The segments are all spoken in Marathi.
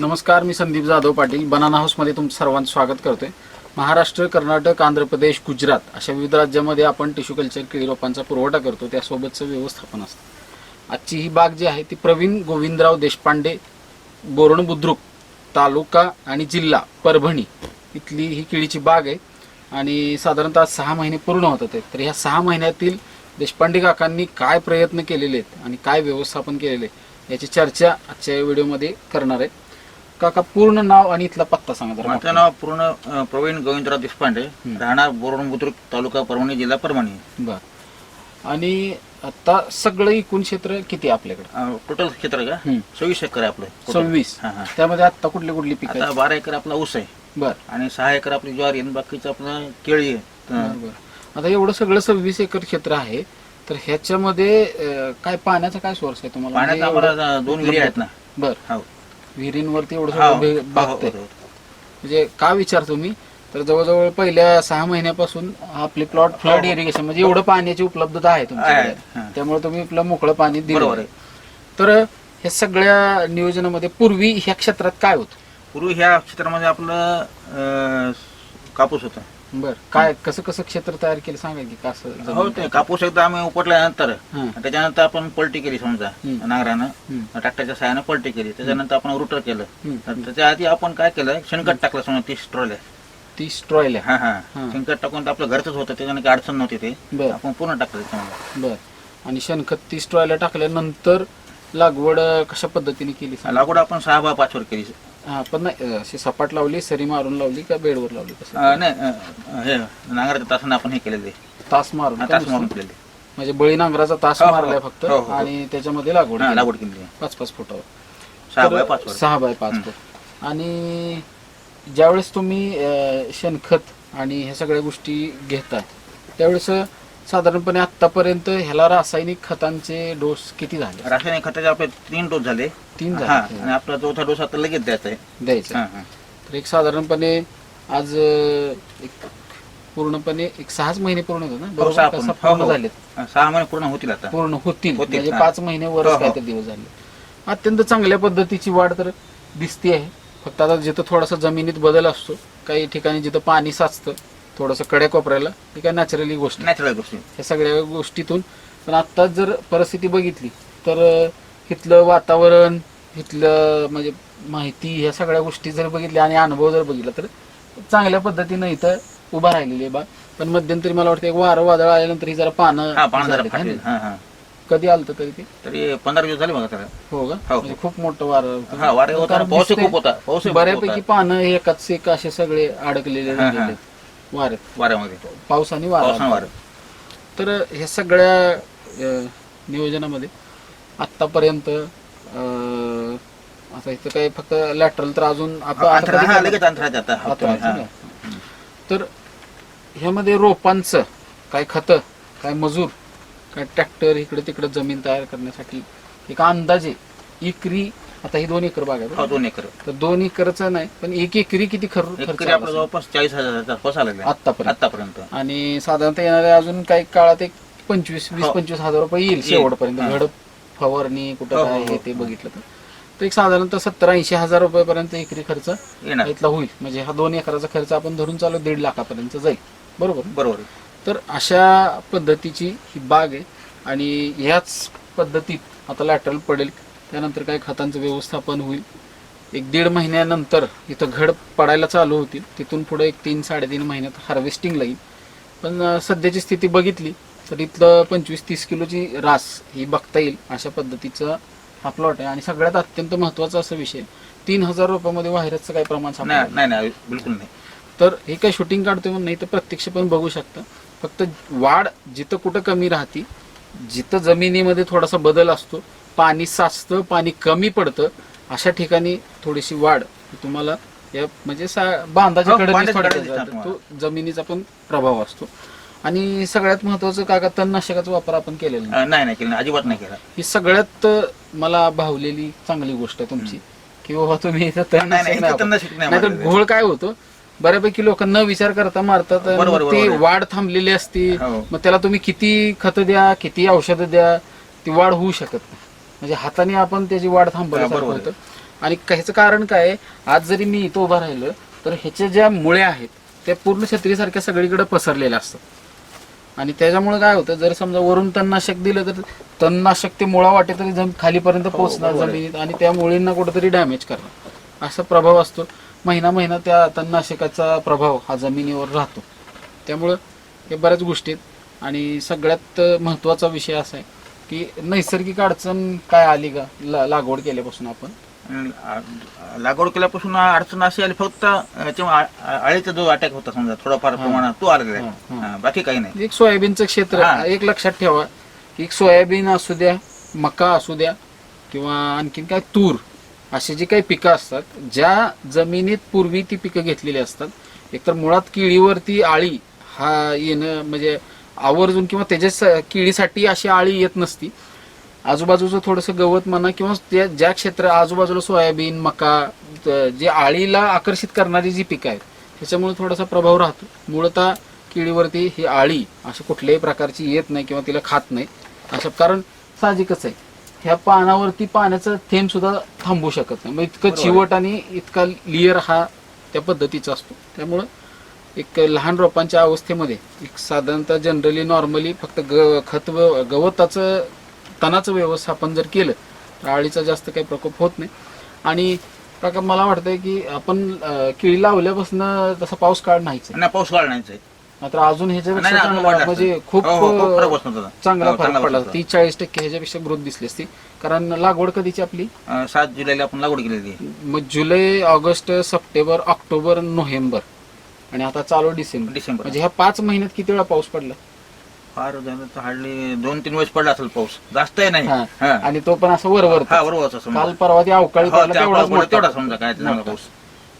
नमस्कार मी संदीप जाधव पाटील. बनाना हाऊसमध्ये तुमचं सर्वांचं स्वागत करतोय. महाराष्ट्र कर्नाटक आंध्र प्रदेश गुजरात अशा विविध राज्यामध्ये आपण टिश्यू कल्चर केळी रोपांचा पुरवठा करतो. त्यासोबतचं व्यवस्थापन असतं. आजची ही बाग जी आहे ती प्रवीण गोविंदराव देशपांडे बोरण बुद्रुक तालुका आणि जिल्हा परभणी इथली ही केळीची बाग आहे. आणि साधारणतः सहा महिने पूर्ण होत आहेत. तर ह्या सहा महिन्यातील देशपांडे काकांनी काय प्रयत्न केलेले आहेत आणि काय व्यवस्थापन केलेले आहे याची चर्चा आजच्या व्हिडिओमध्ये करणार आहे. काका पूर्ण नाव आणि इथला पत्ता सांगा जरा माझं नाव पूर्ण प्रवीण गोविंदराव देशपांडे. राहणार बोरण बुद्रुक तालुका परभणी जिल्हा परभणी. बर. आणि आता सगळं एकूण क्षेत्र किती आहे आपल्याकडे? टोटल क्षेत्र का. सव्वीस एकर आहे आपलं. सव्वीस. त्यामध्ये आता कुठली कुठली पिकं आता बारा एकर आपला ऊस आहे. बर. आणि सहा एकर आपली ज्वारी आणि बाकीचं आपलं केळी आहे. आता एवढं सगळं सव्वीस एकर क्षेत्र आहे. तर ह्याच्यामध्ये काय पाण्याचा काय सोर्स आहे तुम्हाला? म्हणजे आम्हाला एवढं- दोन विहिरी आहेत ना. बर. हो. विहिरींवरती एवढं हो, सगळं हो, बागतंय. हो. म्हणजे का विचारतो मी तर जवळजवळ पहिल्या सहा महिन्यापासून आपले प्लॉट फ्लड इरिगेशन म्हणजे एवढं पाण्याची उपलब्धता आहे आहे, तुमच्याकडे हा. त्यामुळे तुम्ही आपलं मोकळं पाणी दिलं. आहे. तर ह्या सगळ्या नियोजनामध्ये पूर्वी ह्या क्षेत्रात काय होतं? पूर्वी ह्या क्षेत्रामध्ये आपलं अ, कापूस होता. बर. काय कसं कसं क्षेत्र तयार केलं सांगा की कसं हो जमीन ते कापूस एकदा आम्ही उपटल्यानंतर हा. त्याच्यानंतर आपण पलटी केली समजा हम्म. नांगरानं. हम्म. ट्रॅक्टरच्या सहाय्यानं पलटी केली. त्याच्यानंतर आपण रुटर केलं. हम्म. तर त्याच्या आधी आपण काय केलं शेणखत टाकलं समजा तीस ट्रॉल्या. तीस ट्रॉयल हा हा. हा. शेणखत टाकून तर आपलं घरचंच होतं त्याच्यानं काही अडचण नव्हती ते. बर. आपण पूर्ण टाकलं त्याच्यामध्ये. बर. आणि शेणखत तीस ट्रॉयला टाकल्यानंतर लागवड अं, कशा पद्धतीने केली सांगा? लागवड आपण सहा बा पाच वर केली. हा पण नाही अशी सपाट लावली सरी मारून लावली का बेडवर लावली कसं अं, नाही अं, हे नांगराच्या तासानं आपण हे केलेले. तास मारून का तास मारून नुसतं? केलेले. म्हणजे बळी नांगराचा तास हो, हो, मारलाय फक्त हो, हो. आणि त्याच्यामध्ये लागवड हा केली. लागवड केली पाच पाच फुटावर. सहा बाय पाच वर सहा बाय पाच फूट. आणि ज्यावेळेस तुम्ही अं, शेणखत आणि ह्या सगळ्या गोष्टी घेता त्यावेळेस साधारणपणे आतापर्यंत ह्याला रासायनिक खतांचे डोस किती झाले रासायनिक खताचे आपले तीन डोस झाले तीन हा झाले आणि आपला चौथा डोस आता लगेच द्यायचा आहे द्यायचे हा, हा. तर एक साधारणपणे आज अं, एक पूर्णपणे एक सहाच महिने पूर्ण होते ना हो, बरोबर सहा का? पूर्ण. सहा पूर्ण हो, हो. झालेत हा, सहा महिने पूर्ण होतील आता पूर्ण होतील होतील, म्हणजे हा. पाच महिने हो, हो. काहीतरी दिवस झाले अत्यंत चांगल्या पद्धतीची वाढ तर दिसते आहे फक्त आता जिथं थोडासा जमिनीत बदल असतो काही ठिकाणी जिथं पाणी साचतं थोडंसं कड्या कोपऱ्याला. ही काय नॅचरली गोष्ट. नॅचरल गोष्टी. ह्या सगळ्या गोष्टीतून. पण आता जर परिस्थिती बघितली तर इथलं वातावरण इथलं म्हणजे माहिती ह्या सगळ्या गोष्टी जर बघितल्या आणि अनुभव जर बघितला तर चांगल्या पद्धतीनं इथं उभा राहिलेली आहे बा. पण मध्यंतरी मला वाटतं वारं वादळ आल्यानंतर ही जरा पानं हा जरा है फाटेल? हा हा. कधी आलं तरी ते? तरी पंधरा दिवस झाले बघा त्याला हो का? हो. म्हणजे खूप मोठं वारं होतं. हा वारे होता कारण पाऊस दिसतंय खूप होता पाऊस बऱ्यापैकी पानं हे एकाच एक असे सगळे अडकलेले. राहिलेले आहेत. वाऱ्यात वाऱ्यामध्ये पाऊस आणि वारा पावसानं वारं तर ह्या सगळ्या अं, नियोजनामध्ये आतापर्यंत अं, आता इथं काय फक्त लॅटरल तर अजून आता हा? लगेच हा. का? तर ह्यामध्ये रोपांचं काय खतं काय मजूर काय ट्रॅक्टर इकडे तिकडे जमीन तयार करण्यासाठी एक अंदाजे एकरी आता ही दोन एकर बाग आहे हो बरोबर? दोन एकर तर दोन एकरचं नाही पण एक एकरी किती खर खर्च एकरी आला आपलं असेल? जवळपास चाळीस हजाराचा आसपास आलेला आहे. आत्तापर्यंत आतापर्यंत आणि साधारणतः येणाऱ्या अजून काही काळात एक पंचवीस वीस हो. पंचवीस हजार रुपये येईल. शेवटपर्यंत हा. घडप फवारणी कुठं हो, काय हो, हे. ते बघितलं तर तर एक साधारणतः सत्तर ऐंशी हजार रुपयापर्यंत एकरी खर्च येणार इथला होईल म्हणजे हा दोन एकराचा खर्च आपण धरून चालू दीड लाखापर्यंत जाईल बरोबर बरोबर. तर अशा पद्धतीची ही बाग आहे आणि ह्याच पद्धतीत आता लॅटरल पडेल त्यानंतर काय खतांचं व्यवस्थापन होईल. एक दीड महिन्यानंतर इथं घड पडायला चालू होतील तिथून पुढे एक तीन साडेतीन महिन्यात हार्वेस्टिंग येईल. पण सध्याची स्थिती बघितली तर इथलं पंचवीस तीस किलोची रास ही बघता येईल अशा पद्धतीचा हा प्लॉट आहे. आणि सगळ्यात अत्यंत महत्त्वाचा असा विषय तीन हजार रुपयामध्ये व्हायरसचं काही प्रमाण नाही नाही नाही बिलकुल नाही. तर हे काय शूटिंग काढतोय म्हणून नाही तर प्रत्यक्ष पण बघू शकता. फक्त वाढ जिथं कुठं कमी राहते जिथं जमिनीमध्ये थोडासा बदल असतो पाणी साचतं पाणी कमी पडतं अशा ठिकाणी थोडीशी वाढ. तुम्हाला या म्हणजे सा- बांधाच्या हो, कडे तो जमिनीचा पण प्रभाव असतो. आणि सगळ्यात महत्वाचं काका तणनाशकाचा वापर आपण केलेला नाही. अं, नाही नाही केलं अजिबात नाही केला. ही सगळ्यात मला भावलेली चांगली गोष्ट आहे तुमची की बाबा तुम्ही नाहीतर. घोळ काय होतो? बऱ्यापैकी लोक न विचार करता मारतात ती. वाढ थांबलेली असती. हो. मग त्याला तुम्ही किती खतं द्या किती औषधं द्या ती वाढ होऊ शकत नाही. म्हणजे हाताने आपण त्याची वाढ थांबवल्यासारखं बरोबर. होतं. आणि का- ह्याचं कारण काय आहे? आज जरी मी इथं उभा राहिलो तर ह्याच्या ज्या मुळे आहेत त्या पूर्ण छत्रीसारख्या सगळीकडे पसरलेल्या असतात. आणि त्याच्यामुळे काय होतं? जर समजा वरून तणनाशक दिलं तर तणनाशक ते मुळा वाटे तरी जम खालीपर्यंत पोहोचणार बरोबर आहे. जमिनीत आणि त्या मुळींना कुठेतरी डॅमेज करणार. असा प्रभाव असतो. महिना महिना त्या तणनाशकाचा प्रभाव हा जमिनीवर राहतो. त्यामुळं हे बऱ्याच गोष्टी आहेत. आणि सगळ्यात महत्त्वाचा विषय असा आहे की नैसर्गिक अडचण काय आली का ला- लागवड केल्यापासून आपण लागवड केल्यापासून अडचण अशी आली फक्त अं, तेव्हा आ- आ- आळीचा जो अटॅक होता समजा थोडाफार. प्रमाणात तो आलेला आहे हा. हा, बाकी काही नाही एक सोयाबीनचं क्षेत्र हा. एक लक्षात ठेवा की एक सोयाबीन असू द्या मका असू द्या किंवा आणखीन काय तूर अशी जी काही पिकं असतात ज्या जमिनीत पूर्वी ती पिकं घेतलेली असतात एकतर मुळात केळीवरती आळी हा येणं म्हणजे आवर्जून किंवा त्याच्या केळीसाठी अशी आळी येत नसती. आजूबाजूचं थोडंसं गवत म्हणा किंवा त्या ज्या क्षेत्र आजूबाजूला सोयाबीन मका जे आळीला आकर्षित करणारी जी पिकं आहेत त्याच्यामुळे थोडासा प्रभाव राहतो. मूळतः केळीवरती ही आळी अशा कुठल्याही प्रकारची येत नाही किंवा तिला खात नाही. अशा कारण साहजिकच आहे. ह्या पानावरती पाण्याचं थेंब सुद्धा थांबू शकत नाही. मग इतकं. चिवट आणि इतका लिअर हा त्या पद्धतीचा असतो. त्यामुळं एक लहान रोपांच्या अवस्थेमध्ये एक साधारणतः जनरली नॉर्मली फक्त ग खत व गवताचं तणाचं व्यवस्थापन जर केलं तर आळीचा जास्त काही प्रकोप होत नाही आणि काका मला वाटतंय की आपण केळी लावल्यापासून तसा पाऊस काळ नाहीच आहे. नाही पाऊस काढण्याचं आहे मात्र अजून नाही, ह्याच्यापेक्षा नाही, अजून चांगला वाढलं म्हणजे असतं. खूप हो, हो, खूप फरक. चांगला हो, फरक चांगला पडला बसतो. तीस चाळीस टक्के ह्याच्यापेक्षा ग्रोथ दिसली असती कारण लागवड कधीची आपली अं, सात जुलैला आपण लागवड केलेली आहे मग जुलै ऑगस्ट सप्टेंबर ऑक्टोबर नोव्हेंबर आणि आता चालू डिसेंबर. डिसेंबर. म्हणजे ह्या पाच महिन्यात किती वेळा पाऊस पडला? फार हार्डली दोन तीन वेळेस पडला असेल पाऊस. जास्त आहे नाही. हा. आणि तो पण असं वरवर हा बरोबर काल परवा ते अवकाळी हो, पडला त्या तेवढाच पावसामुळे मोठा. तेवढा समजा काय ते. पाऊस.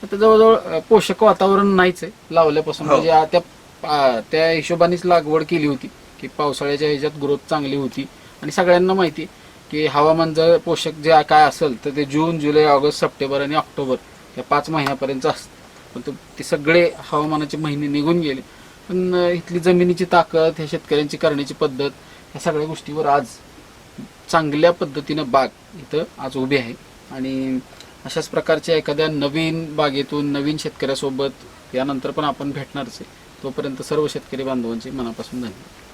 आता जवळजवळ अं, पोषक वातावरण नाहीच आहे लावल्यापासून. हो. म्हणजे आ- त्या आ, त्या हिशोबानेच लागवड केली होती की पावसाळ्याच्या ह्याच्यात ग्रोथ चांगली होती. आणि सगळ्यांना माहिती आहे की हवामान जर पोषक जे काय असेल तर ते जून जुलै ऑगस्ट सप्टेंबर आणि ऑक्टोबर या पाच महिन्यापर्यंत असतं. पण तो- ते सगळे हवामानाचे महिने निघून गेले. पण इथली जमिनीची ताकद ह्या शेतकऱ्यांची करण्याची पद्धत ह्या सगळ्या गोष्टीवर आज चांगल्या पद्धतीनं बाग इथं आज उभी आहे. आणि अशाच प्रकारच्या एखाद्या नवीन बागेतून नवीन शेतकऱ्यासोबत यानंतर पण आपण भेटणारच आहे. तोपर्यंत सर्व शेतकरी बांधवांचे मनापासून धन्यवाद.